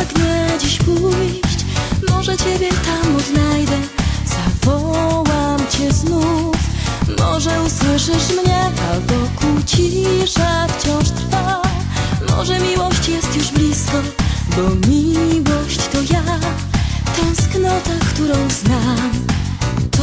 pragnie dziś pójść. Może Ciebie tam odnajdę. Zawołam Cię znów. Może usłyszysz mnie A wokół cisza wciąż trwa. Może miłość jest już blisko Bo miłość to ja. Tęsknota, którą znam To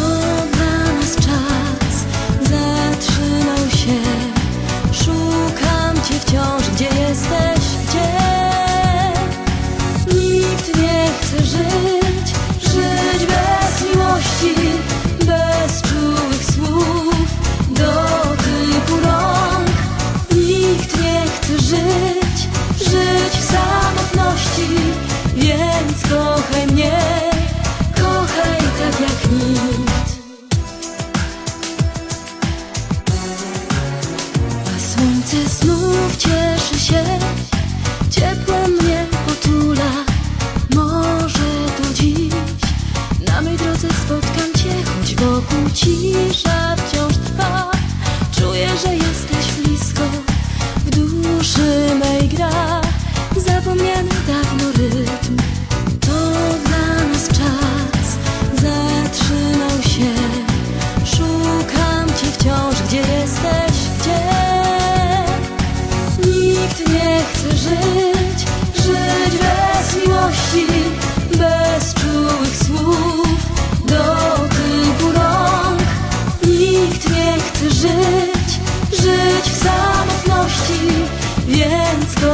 więc kochaj mnie, kochaj tak jak nikt. A słońce znów cieszy się, ciepłem mnie potula. Może to dziś na mej drodze spotkam Cię, choć wokół cisza wciąż trwa. Czuję, że jesteś blisko, w duszy mej gra zapomniany wciąż, gdzie jesteś, gdzie Nikt nie chce żyć, żyć bez miłości, bez czułych słów, dotyku rąk. Nikt nie chce żyć, żyć w samotności, więc